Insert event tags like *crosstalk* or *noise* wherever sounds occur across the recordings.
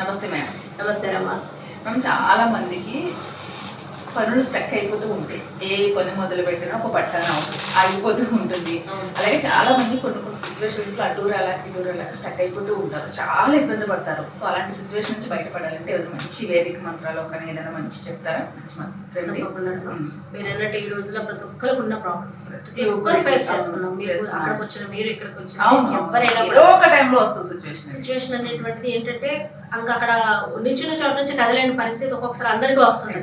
నమస్తే మేడం. నమస్తే రమ్మా మనం చాలా మందికి పనులు స్టక్ అయిపోతూ ఉంటాయి. ఏ పని మొదలు పెట్టినా ఒక పట్టణ ఆగిపోతూ ఉంటుంది. అలాగే చాలా మంది కొన్ని కొన్ని సిచ్యువేషన్స్లో అటూరు అలా ఇటూరు అలా స్టక్ అయిపోతూ ఉంటారు. చాలా ఇబ్బంది పడతారు. సో అలాంటి సిచ్యువేషన్ నుంచి బయటపడాలంటే ఏదైనా మంచి వేదిక మంత్రాలు కానీ ఏదైనా మంచి చెప్తారా. మీరు అన్నట్టు ఈ రోజుల్లో ప్రతి ఒక్కరికి ఉన్న ప్రాబ్లం ప్రతి ఒక్కరు ఫేస్ చేస్తున్నాం. మీరు. అక్కడికి వచ్చిన మీరు ఇక్కడికి వచ్చిన ఎవరైనా ఒక టైంలో వస్తుంది సిచ్యువేషన్ సిచ్యువేషన్ అనేటువంటిది ఏంటంటే ఇంకా అక్కడ నించున్న చోట నుంచి కదలేని పరిస్థితి ఒక్కొక్కసారి అందరికీ వస్తుంది.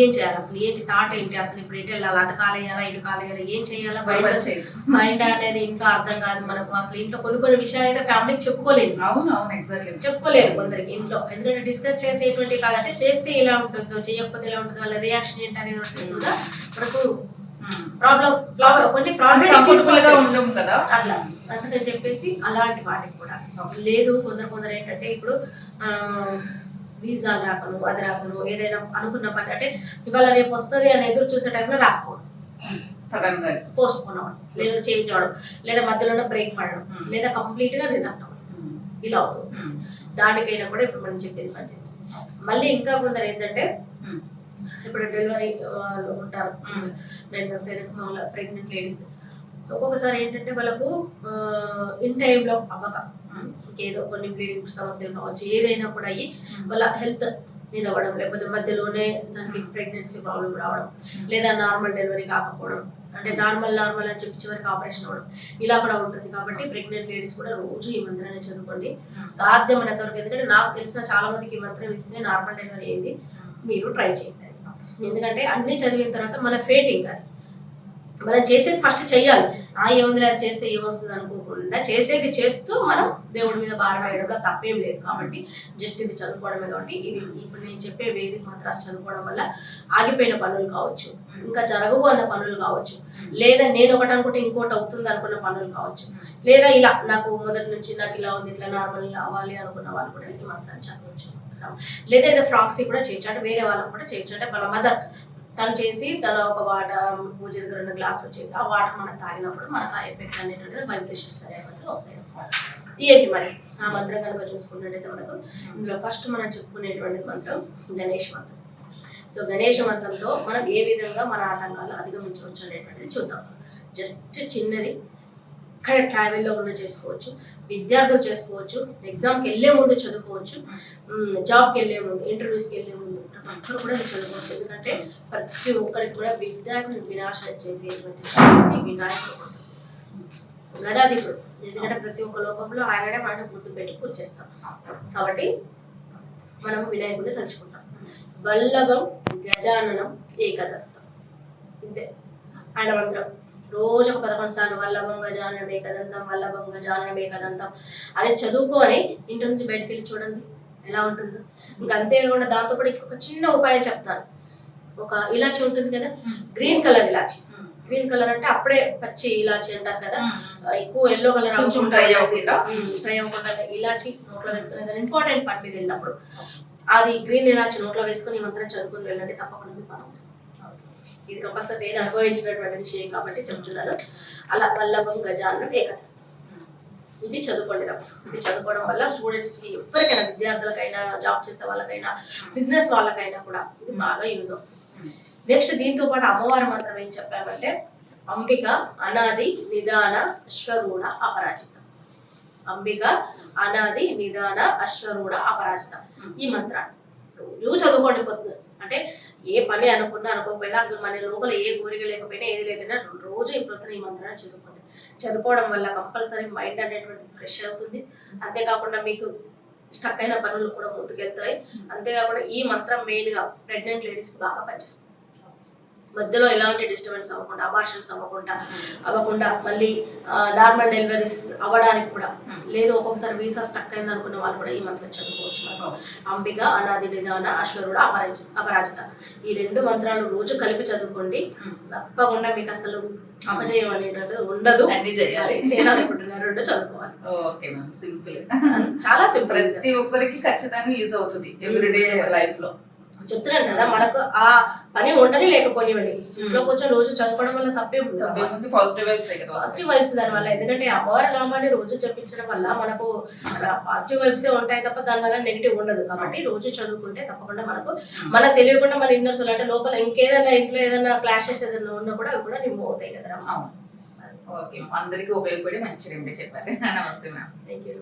ఏం చేయాలి అసలు? ఏంటి థాట్ ఏంటి? అసలు ఇప్పుడు ఇటు వెళ్ళాలి? అటు కాలేయాలా ఇటు కాలేయాలా ఏం చేయాలా మైండ్ మైండ్ అనేది ఇంట్లో అర్థం కాదు మనకు. అసలు ఇంట్లో కొన్ని కొన్ని విషయాలు అయితే ఫ్యామిలీకి చెప్పుకోలేము అవును అవును ఎగ్జాక్ట్లీ చెప్పుకోలేరు కొందరికి ఇంట్లో. ఎందుకంటే డిస్కస్ చేసేటువంటి కాదంటే చేస్తే ఇలా ఉంటుందో చేయకపోతే ఇలా ఉంటుంది వాళ్ళ రియాక్షన్ ఏంటి అనేది ఉంటుంది కూడా మనకు ప్రాబ్లం కొన్ని గా ప్రాబ్లం ఉండము కదా. అట్లా. అందుకని చెప్పేసి అలాంటి వాటికి కూడా. లేదు కొందరు కొందరు ఏంటంటే ఇప్పుడు వీసా రాకను అది రాకను ఏదైనా అనుకున్న పని అంటే ఇవాళ రేపు వస్తుంది అని ఎదురు చూసే టైంలో రాకపోవడం సడన్గా. పోస్ట్ పోన్ అవ్వడం. లేదా చేంజ్ అవ్వడం. లేదా మధ్యలోనే బ్రేక్ పడడం. Hmm. లేదా కంప్లీట్గా రిజల్ట్ అవ్వడం. ఇలా అవుతుంది. దానికైనా కూడా ఇప్పుడు మనం చెప్పేది పనిచేస్తాం మళ్ళీ ఇంకా కొందరు ఏంటంటే ఇప్పుడు డెలివరీ ఉంటారు. Hmm. Nine months pregnant ladies ఒక్కొక్కసారి ఏంటంటే వాళ్ళకు ఇన్ టైంలో అవ్వక. ఇంకేదో కొన్ని బ్లీడింగ్ సమస్యలు కావచ్చు ఏదైనా కూడా అయ్యి వాళ్ళ హెల్త్ నిలవడం లేకపోతే మధ్యలోనే దానికి ప్రెగ్నెన్సీ ప్రాబ్లం రావడం లేదా నార్మల్ డెలివరీ కాకపోవడం అంటే నార్మల్ నార్మల్ అని చెప్పి చివరికి ఆపరేషన్ అవ్వడం ఇలా కూడా ఉంటుంది. కాబట్టి ప్రెగ్నెంట్ లేడీస్ కూడా రోజు ఈ మంత్రాన్ని చదువుకోండి. సాధ్యమైనంత వరకు ఎందుకంటే నాకు తెలిసిన చాలా మందికి ఈ మంత్రం ఇస్తే నార్మల్ డెలివరీ అయింది. మీరు ట్రై చేయండి ఎందుకంటే అన్ని చదివిన తర్వాత మన ఫేట్ ఇంకా. మనం చేసేది ఫస్ట్ చెయ్యాలి. ఆ ఏముంది అది చేస్తే ఏమొస్తుంది అనుకోకుండా చేసేది చేస్తూ మనం దేవుడి మీద భారం వేయడంలో తప్పేం లేదు కాబట్టి జస్ట్ ఇది చదువుకోవడమే కాబట్టి ఇది ఇప్పుడు నేను చెప్పే వేదిక మాత్రం చదువుకోవడం వల్ల ఆగిపోయిన పనులు కావచ్చు ఇంకా జరగవు అన్న పనులు కావచ్చు లేదా నేను ఒకటి అనుకుంటే ఇంకోటి అవుతుంది అనుకున్న పనులు కావచ్చు లేదా ఇలా నాకు మొదటి నుంచి నాకు ఇలా ఉంది ఇట్లా నార్మల్ అవ్వాలి అనుకున్న వాళ్ళు కూడా మాత్రం మంత్రాన్ని చదవచ్చు. లేదా ఏదో ఫ్రాక్సీ కూడా చేయొచ్చు అంటే వేరే వాళ్ళకి కూడా చేయొచ్చు అంటే మన మదర్ తను చేసి తన ఒక వాటర్ పూజ దగ్గర రెండు గ్లాస్ వచ్చేసి ఆ వాటర్ మనం తాగినప్పుడు మనకు ఆ ఎఫెక్ట్ అనేటువంటిది వైబ్రేషన్స్ అనేటువంటిది వస్తాయి. ఏంటి మరి? ఆ మంత్రం కనుక చూసుకున్నట్టయితే మనకు ఇందులో ఫస్ట్ మనం చెప్పుకునేటువంటి మంత్రం గణేష్ మంత్రం. సో గణేష మంత్రంతో మనం ఏ విధంగా మన ఆటంకాలు అధిగమించవచ్చు అనేటువంటిది చూద్దాం. జస్ట్ చిన్నది. ఇక్కడ ట్రావెల్లో ఉన్న చేసుకోవచ్చు విద్యార్థులు చేసుకోవచ్చు ఎగ్జామ్కి వెళ్ళే ముందు చదువుకోవచ్చు జాబ్కి వెళ్ళే ముందు ఇంటర్వ్యూస్కి వెళ్ళే ముందు. ఒక్కరు కూడా చదువుకోవచ్చు ఎందుకంటే ప్రతి ఒక్కరికి కూడా విద్యార్థులు వినాశనం చేసేటువంటి శక్తి వినాయకుడు గణాధిపుడు ఎందుకంటే ప్రతి ఒక్క లోకంలో ఆయననే మనం గుర్తు పెట్టి పూజ చేస్తాం కాబట్టి మనం వినాయకుడిని తలుచుకుంటాం. వల్లభం గజాననం ఏకదంతం ఇంతే. ఆయన మంత్రం. రోజు ఒక పదకొండు సార్లు వల్లభం గజాననం ఏకదంతం వల్లభం గజాననం ఏకదంతం. అని చదువుకొని ఇంటి నుంచి బయటకు వెళ్ళి చూడండి. ఎలా ఉంటుందో. ఇంకా అంతేకాకుండా దాంతో కూడా ఇంకొక చిన్న ఉపాయం చెప్తాను. ఒక ఇలాచి ఉంటుంది కదా గ్రీన్ కలర్ ఇలాచి. గ్రీన్ కలర్ అంటే అప్పుడే పచ్చి ఇలాచి అంటారు కదా ఎక్కువ ఎల్లో కలర్ dry అవ్వకుండా. అవ్వకుండా ఇలాచి నోట్లో వేసుకుని ఇంపార్టెంట్ పని మీద వెళ్ళినప్పుడు. అది గ్రీన్ ఇలాచి నోట్లో వేసుకుని మంత్రం చదువుకుని వెళ్ళండి తప్పకుండా. ఇది కంపల్సరీ నేను అనుభవించినటువంటి విషయం కాబట్టి చెప్తున్నాను. అలా వల్లభం గజాన్నం ఏకత. ఇది చదువుకోండి ఇది చదువుకోవడం వల్ల స్టూడెంట్స్కి ఎవరికైనా విద్యార్థులకైనా జాబ్ చేసే వాళ్ళకైనా బిజినెస్ వాళ్ళకైనా కూడా ఇది బాగా యూజ్ అవుతుంది. నెక్స్ట్ దీంతో పాటు అమ్మవారి మంత్రం ఏం చెప్పామంటే అంబిక అనాది నిదాన అశ్వరూఢ అపరాజిత. అంబిక అనాది నిదాన అశ్వరూఢ అపరాజిత. ఈ మంత్రాన్ని రోజు చదువుకోండి పొద్దు. అంటే ఏ పని అనుకున్నా అనుకోకపోయినా అసలు మన లోపల ఏ కోరిక లేకపోయినా ఏది లేకపోయినా రోజు ఈ పొద్దున ఈ మంత్రాన్ని చదువుకోండి. చదువుకోవడం వల్ల కంపల్సరీ మైండ్ అనేటువంటిది ఫ్రెష్ అవుతుంది. అంతేకాకుండా మీకు స్టక్ అయిన పనులు కూడా ముందుకెళ్తాయి. అంతేకాకుండా ఈ మంత్రం మెయిన్గా ప్రెగ్నెంట్ లేడీస్కి బాగా పనిచేస్తుంది. మధ్యలో ఎలాంటి డిస్టర్బెన్స్ అవ్వకుండా అబార్షన్స్ అవ్వకుండా అవ్వకుండా మళ్ళీ నార్మల్ డెలివరీస్ అవ్వడానికి కూడా. లేదు ఒక్కొక్కసారి వీసా స్టక్ అయింది అనుకున్న వాళ్ళు కూడా ఈ మంత్రం చదువుకోవచ్చు మనకు. అంబిక అనాది నిదాన అశ్వరుడు అపరాజ అపరాజిత. ఈ రెండు మంత్రాలు రోజు కలిపి చదువుకోండి. తప్పకుండా మీకు అసలు అపజయం అనేటువంటిది ఉండదు. అన్ని చేయాలి. నేను అనుకుంటున్నా రెండు చదువుకోవాలి. Okay ma'am simple. చాలా సింపుల్. ప్రతి ఒక్కరికి ఖచ్చితంగా యూజ్ అవుతుంది ఎవ్రీడే లైఫ్లో. చెప్తున్నాను కదా మనకు ఆ పని ఉండని లేకపోనివ్వండి. ఇంట్లో కొంచెం రోజు చదువుకోవడం వల్ల తప్పే ఉండదు పాజిటివ్ వైబ్స్. పాజిటివ్ వైబ్స్ దాని వల్ల ఎందుకంటే అమ్మవారి నామాన్ని రోజు చెప్పించడం వల్ల మనకు పాజిటివ్ వైబ్సే ఉంటాయి తప్ప దాని వల్ల నెగిటివ్ ఉండదు. కాబట్టి రోజు చదువుకుంటే తప్పకుండా మనకు మనకు తెలియకుండా మన ఇన్నర్స్ అంటే లోపల ఇంకేదైనా ఇంట్లో ఏదైనా క్లాషెస్ ఏదైనా ఉన్నా కూడా అవి కూడా రిమూవ్ అవుతాయి కదా ఓకే అందరికీ ఉపయోగపడి మంచి రెమెడీ చెప్పారు. *laughs* నమస్తే మ్యామ్. Thank you